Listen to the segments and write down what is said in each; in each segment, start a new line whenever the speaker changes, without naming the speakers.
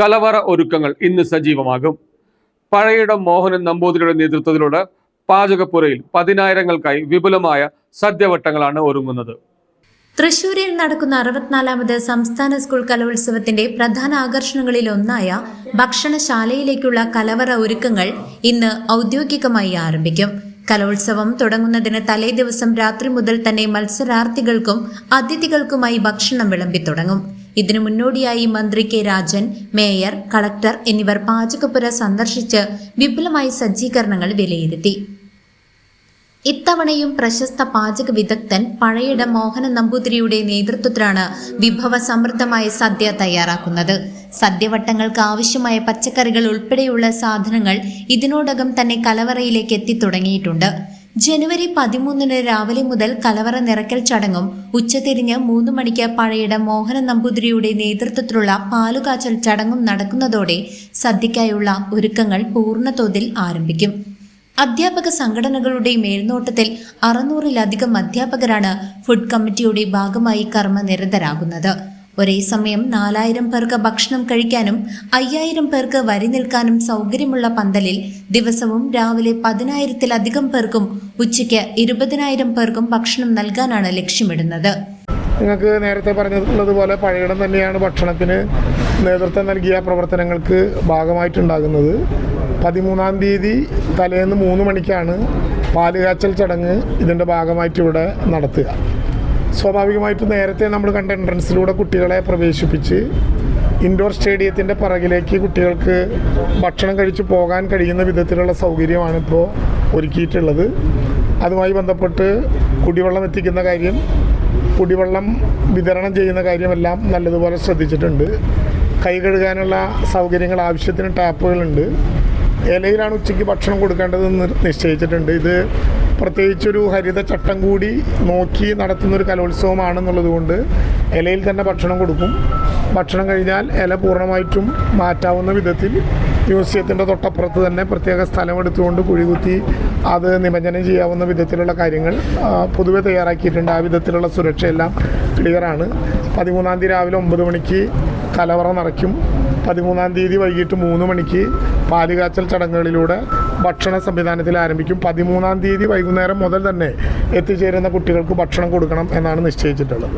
കലവറ ഒരുക്കങ്ങൾ ഇന്ന് സജീവമാകും. പഴയിടം മോഹനൻ നമ്പൂതിരിയുടെ നേതൃത്വത്തിലൂടെ പാചകപ്പുരയിൽ പതിനായിരങ്ങൾക്കായി വിപുലമായ സദ്യവട്ടങ്ങളാണ് ഒരുങ്ങുന്നത്.
തൃശൂരിൽ നടക്കുന്ന അറുപത്തിനാലാമത് സംസ്ഥാന സ്കൂൾ കലോത്സവത്തിന്റെ പ്രധാന ആകർഷണങ്ങളിൽ ഒന്നായ ഭക്ഷണശാലയിലേക്കുള്ള കലവറ ഒരുക്കങ്ങൾ ഇന്ന് ഔദ്യോഗികമായി ആരംഭിക്കും. കലോത്സവം തുടങ്ങുന്നതിന് തലേ ദിവസം രാത്രി മുതൽ തന്നെ മത്സരാർത്ഥികൾക്കും അതിഥികൾക്കുമായി ഭക്ഷണം വിളമ്പി തുടങ്ങും. ഇതിനു മുന്നോടിയായി മന്ത്രി കെ രാജൻ മേയർ കളക്ടർ എന്നിവർ പാചകപ്പുര സന്ദർശിച്ച് വിപുലമായ സജ്ജീകരണങ്ങൾ വിലയിരുത്തി. ഇത്തവണയും പ്രശസ്ത പാചക വിദഗ്ധൻ പഴയിട മോഹന നമ്പൂതിരിയുടെ നേതൃത്വത്തിലാണ് വിഭവ സമൃദ്ധമായ സദ്യ തയ്യാറാക്കുന്നത്. സദ്യവട്ടങ്ങൾക്ക് ആവശ്യമായ പച്ചക്കറികൾ ഉൾപ്പെടെയുള്ള സാധനങ്ങൾ ഇതിനോടകം തന്നെ കലവറയിലേക്ക് എത്തിത്തുടങ്ങിയിട്ടുണ്ട് ജനുവരി പതിമൂന്നിന് രാവിലെ മുതൽ കലവറ നിറയ്ക്കൽ ചടങ്ങും ഉച്ചതിരിഞ്ഞ് മൂന്ന് മണിക്ക് പഴയിട മോഹന നമ്പൂതിരിയുടെ നേതൃത്വത്തിലുള്ള പാലുകാച്ചൽ ചടങ്ങും നടക്കുന്നതോടെ സദ്യയ്ക്കായുള്ള ഒരുക്കങ്ങൾ പൂർണതോതിൽ ആരംഭിക്കും. അധ്യാപക സംഘടനകളുടെ മേൽനോട്ടത്തിൽ അറുന്നൂറിലധികം അധ്യാപകരാണ് ഫുഡ് കമ്മിറ്റിയുടെ ഭാഗമായി കർമ്മനിരതരാകുന്നത്. ഒരേ സമയം നാലായിരം പേർക്ക് ഭക്ഷണം കഴിക്കാനും അയ്യായിരം പേർക്ക് വരി നിൽക്കാനും സൗകര്യമുള്ള പന്തലിൽ ദിവസവും രാവിലെ പതിനായിരത്തിലധികം പേർക്കും ഉച്ചയ്ക്ക് ഇരുപതിനായിരം പേർക്കും ഭക്ഷണം നൽകാനാണ് ലക്ഷ്യമിടുന്നത്.
നിങ്ങൾക്ക് നേരത്തെ പറഞ്ഞതുപോലെ പഴയടം തന്നെയാണ് ഭക്ഷണത്തിന് നേതൃത്വം നൽകിയ പ്രവർത്തനങ്ങൾക്ക് ഭാഗമായിട്ടുണ്ടാകുന്നത്. പതിമൂന്നാം തീയതി തലേന്ന് മൂന്ന് മണിക്കാണ് പാലുകാച്ചൽ ചടങ്ങ് ഇതിന്റെ ഭാഗമായിട്ട് ഇവിടെ നടത്തുക. സ്വാഭാവികമായിട്ടും നേരത്തെ നമ്മൾ കണ്ട എൻട്രൻസിലൂടെ കുട്ടികളെ പ്രവേശിപ്പിച്ച് ഇൻഡോർ സ്റ്റേഡിയത്തിന്റെ പിറകിലേക്ക് കുട്ടികൾക്ക് ഭക്ഷണം കഴിച്ച് പോകാൻ കഴിയുന്ന വിധത്തിലുള്ള സൗകര്യമാണ് ഇപ്പോൾ ഒരുക്കിയിട്ടുള്ളത്. അതുമായി ബന്ധപ്പെട്ട് കുടിവെള്ളം എത്തിക്കുന്ന കാര്യം കുടിവെള്ളം വിതരണം ചെയ്യുന്ന കാര്യമെല്ലാം നല്ലതുപോലെ ശ്രദ്ധിച്ചിട്ടുണ്ട്. കൈ കഴുകാനുള്ള സൗകര്യങ്ങൾ ആവശ്യത്തിന് ടാപ്പുകളുണ്ട്. ഇലയിലാണ് ഉച്ചയ്ക്ക് ഭക്ഷണം കൊടുക്കേണ്ടതെന്ന് നിശ്ചയിച്ചിട്ടുണ്ട്. ഇത് പ്രത്യേകിച്ചൊരു ഹരിത ചട്ടം കൂടി നോക്കി നടത്തുന്നൊരു കലോത്സവമാണെന്നുള്ളത് കൊണ്ട് ഇലയിൽ തന്നെ ഭക്ഷണം കൊടുക്കും. ഭക്ഷണം കഴിഞ്ഞാൽ ഇല പൂർണമായിട്ടും മാറ്റാവുന്ന വിധത്തിൽ മ്യൂസിയത്തിന്റെ തൊട്ടപ്പുറത്ത് തന്നെ പ്രത്യേക സ്ഥലം എടുത്തുകൊണ്ട് കുഴികുത്തി അത് നിമജ്ജനം ചെയ്യാവുന്ന വിധത്തിലുള്ള കാര്യങ്ങൾ പൊതുവെ തയ്യാറാക്കിയിട്ടുണ്ട്. ആ വിധത്തിലുള്ള സുരക്ഷയെല്ലാം ക്ലിയറാണ് പതിമൂന്നാം തീയതി രാവിലെ ഒമ്പത് മണിക്ക് കലവറ നിറയ്ക്കും. പതിമൂന്നാം തീയതി വൈകിട്ട് മൂന്ന് മണിക്ക് പാലുകാച്ചൽ ചടങ്ങുകളിലൂടെ ഭക്ഷണ സംവിധാനത്തിൽ ആരംഭിക്കും. പതിമൂന്നാം തീയതി വൈകുന്നേരം മുതൽ തന്നെ എത്തിച്ചേരുന്ന കുട്ടികൾക്ക് ഭക്ഷണം കൊടുക്കണം എന്നാണ് നിശ്ചയിച്ചിട്ടുള്ളത്.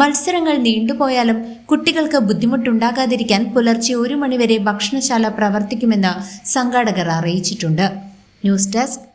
മത്സരങ്ങൾ നീണ്ടുപോയാലും കുട്ടികൾക്ക് ബുദ്ധിമുട്ടുണ്ടാകാതിരിക്കാൻ പുലർച്ചെ ഒരു മണിവരെ ഭക്ഷണശാല പ്രവർത്തിക്കുമെന്ന് സംഘാടകർ അറിയിച്ചിട്ടുണ്ട്. News desk